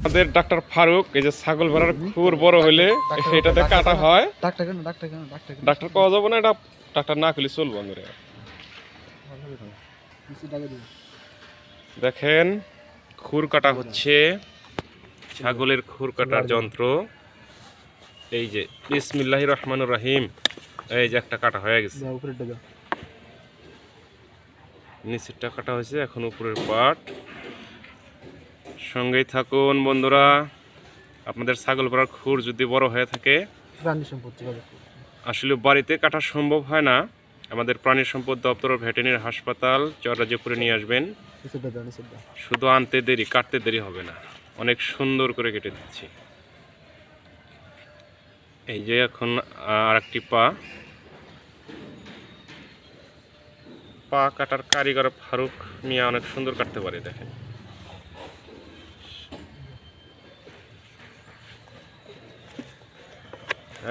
আমাদের ডাক্তার ফারুক এই যে ছাগল ভেড়ার খুর বড় হইলে এটাতে কাটা হয়। ডাক্তার কেন ডাক্তার কেন ডাক্তার ডাক্তার পাওয়া যাবে না এটা ডাক্তার না করলে চলবো আমরা দেখেন খুর কাটা হচ্ছে ছাগলের খুর কাটার যন্ত্র। এই যে বিসমিল্লাহ রহমান রাহিম এই যে একটা কাটা হয়ে গেছে। নিচেরটা কাটা হয়েছে এখন উপরের পাট সঙ্গেই থাকুন বন্ধুরা। আপনাদের ছাগল ভেড়ার খুর যদি বড় হয়ে থাকে আসলে বাড়িতে কাটা সম্ভব হয় না। আমাদের প্রাণী সম্পদ দপ্তর ভেটেরিনারি হাসপাতাল চররাজপুরে নিয়ে আসবেন। শুধু আনতে দেরি কাটতে দেরি হবে না। অনেক সুন্দর করে কেটে দিচ্ছি। এই যে এখন আর একটি পা। পা কাটার কারিগর ফারুক মিয়া অনেক সুন্দর কাটতে পারে দেখেন।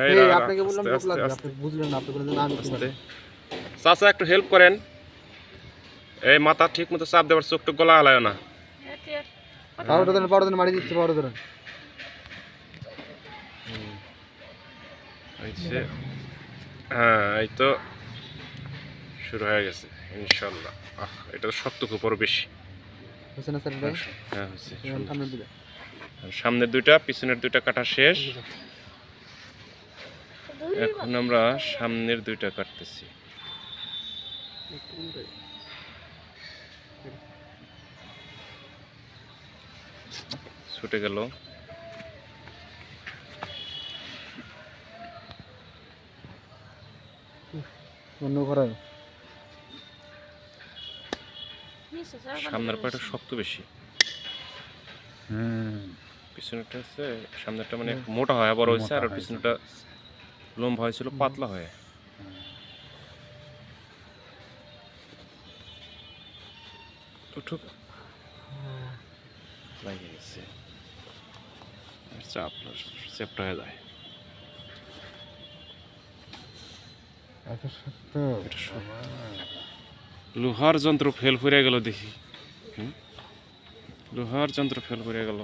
এই এই আপনাকে বললাম আস্তে, লাগবে আপনি বুঝলেন না আপনি বলেন আমি চাচা একটু হেল্প করেন। এই মাথা ঠিক মতো চাপ চোখটা গলা হালায় না। পাউডার দেন পাউডার দেন মারি দিচ্ছে পাউডার দেন। হ্যাঁ এই তো শুরু হয়ে গেছে ইনশাল্লাহ। আহ এটা তো শক্ত খুব বড় বেশি। হ্যাঁ দিলে সামনের দুইটা। পিছনের দুইটা কাটা শেষ। এখন আমরা সামনের দুইটা কাটতেছি। ছুটে গেল। অন্য সামনের পাটা শক্ত বেশি। পিছনেরটা হচ্ছে সামনেরটা মানে মোটা হয় বড় হয়েছে। আর পিছনেরটা লম্বা হয়েছিল পাতলা হয়ে। উঠুক লাগে গেছে চাপ চেপটা হয়ে যায়। লোহার যন্ত্র ফেল করে গেল দেখি? লোহার যন্ত্র ফেল করে গেল।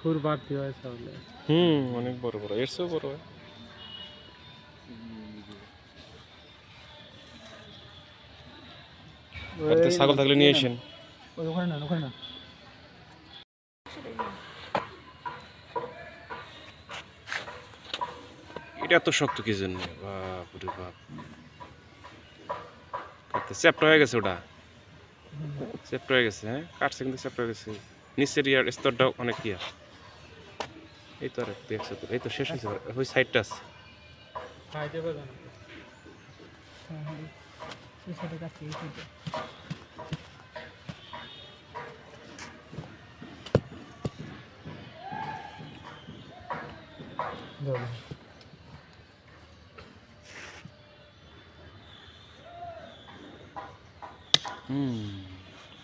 খুর বাড়তি হয় তাহলে। হুম অনেক বড় বড় এর চেয়েও বড় হয়। বাড়িতে ছাগল থাকলে নিয়ে আসেন। ওখানে না ওখানে না। এটা এত শক্ত কি জন্য? বাপ। রে বাপ হয়ে গেছে ওটা। চ্যাপ্টা হয়ে গেছে হ্যাঁ? কাটছে কিন্তু চ্যাপ্টা হয়ে গেছে। নিচের ইয়ার স্তরটাও অনেক ইয়া। এই তো আর একশো এই তো শেষ হয়েছে। ওই সাইডটা আছে। হুম,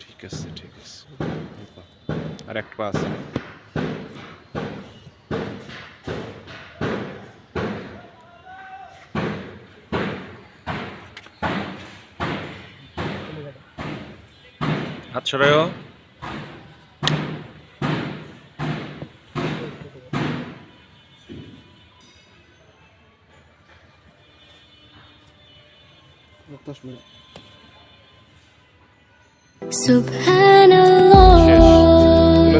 ঠিক আছে ঠিক আছে। আর একটা আছে। হাত ছড়ায়ও দশ